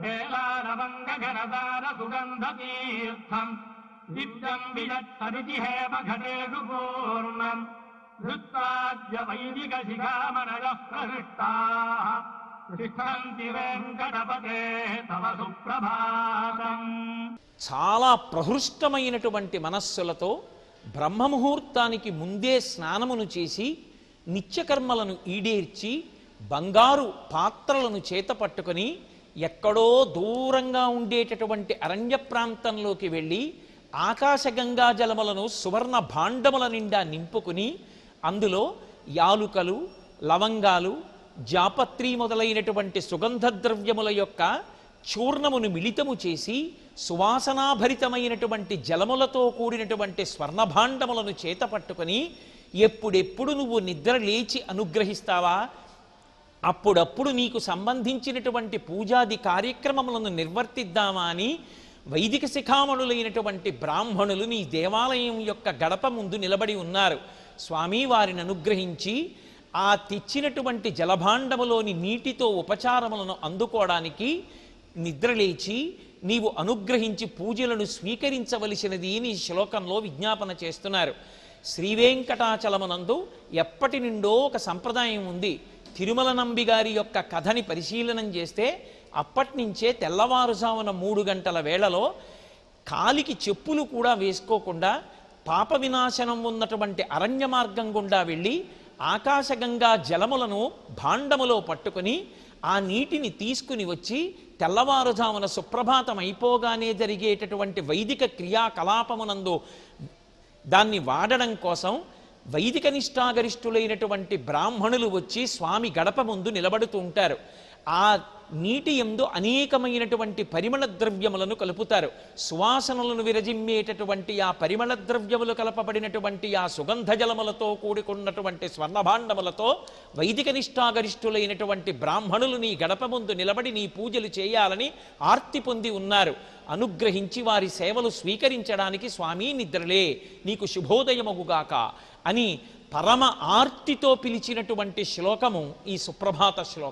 వేలానవంగఘనదార సుగంధతీర్థం దివ్యం విజత్తదితి హేమ ఘటేషు పూర్ణం ధృత్వాద్య వైదిక శిఖామనయ ప్రవిష్టాంతి వెంకటపతే తమ సుప్రభాతం చాలా ప్రహృష్టమైనటువంటి మనస్సులతో బ్రహ్మముహూర్తానికి ముందే స్నానమును చేసి నిత్యకర్మలను ఈడేర్చి బంగారు పాత్రలను చేత పట్టుకుని ఎక్కడో దూరంగా ఉండేటటువంటి అరణ్య ప్రాంతంలోకి వెళ్ళి ఆకాశగంగా జలములను సువర్ణ భాండముల నిండా నింపుకుని అందులో యాలుకలు లవంగాలు జాపత్రి మొదలైనటువంటి సుగంధ ద్రవ్యముల యొక్క చూర్ణమును మిళితము చేసి సువాసనాభరితమైనటువంటి జలములతో కూడినటువంటి స్వర్ణభాండములను చేత పట్టుకొని ఎప్పుడెప్పుడు నువ్వు నిద్ర లేచి అనుగ్రహిస్తావా? అప్పుడప్పుడు నీకు సంబంధించినటువంటి పూజాది కార్యక్రమములను నిర్వర్తిద్దామా అని వైదిక శిఖామణులైనటువంటి బ్రాహ్మణులు నీ దేవాలయం యొక్క గడప ముందు నిలబడి ఉన్నారు. స్వామి వారిని అనుగ్రహించి ఆ తెచ్చినటువంటి జలభాండములోని నీటితో ఉపచారములను అందుకోవడానికి నిద్రలేచి నీవు అనుగ్రహించి పూజలను స్వీకరించవలసినది అని శ్లోకంలో విజ్ఞాపన చేస్తున్నారు. శ్రీవేంకటాచలమునందు ఎప్పటి నుండో ఒక సంప్రదాయం ఉంది. తిరుమల నంబి గారి యొక్క కథని పరిశీలనం చేస్తే అప్పటి నుంచే తెల్లవారుజామున మూడు గంటల వేళలో కాలికి చెప్పులు కూడా వేసుకోకుండా పాప వినాశనం ఉన్నటువంటి అరణ్య మార్గం గుండా వెళ్ళి ఆకాశగంగా జలములను భాండములో పట్టుకొని ఆ నీటిని తీసుకుని వచ్చి తెల్లవారుజామున సుప్రభాతం అయిపోగానే జరిగేటటువంటి వైదిక క్రియాకలాపమునందు దాన్ని వాడడం కోసం వైదిక నిష్ఠాగరిష్ఠులైనటువంటి బ్రాహ్మణులు వచ్చి స్వామి గడప ముందు నిలబడుతూ ఉంటారు. ఆ నీటి ఎందు అనేకమైనటువంటి పరిమళ ద్రవ్యములను కలుపుతారు. సువాసనలను విరజిమ్మేటటువంటి ఆ పరిమళ ద్రవ్యములు కలపబడినటువంటి ఆ సుగంధ జలములతో కూడుకున్నటువంటి స్వర్ణభాండములతో వైదిక నిష్ఠాగరిష్ఠులైనటువంటి బ్రాహ్మణులు నీ గడప ముందు నిలబడి నీ పూజలు చేయాలని ఆర్తి పొంది ఉన్నారు. అనుగ్రహించి వారి సేవలు స్వీకరించడానికి స్వామి నిద్రలే నీకు శుభోదయమగుగాక అని పరమ ఆర్తితో పిలిచినటువంటి శ్లోకము ఈ సుప్రభాత శ్లోకం.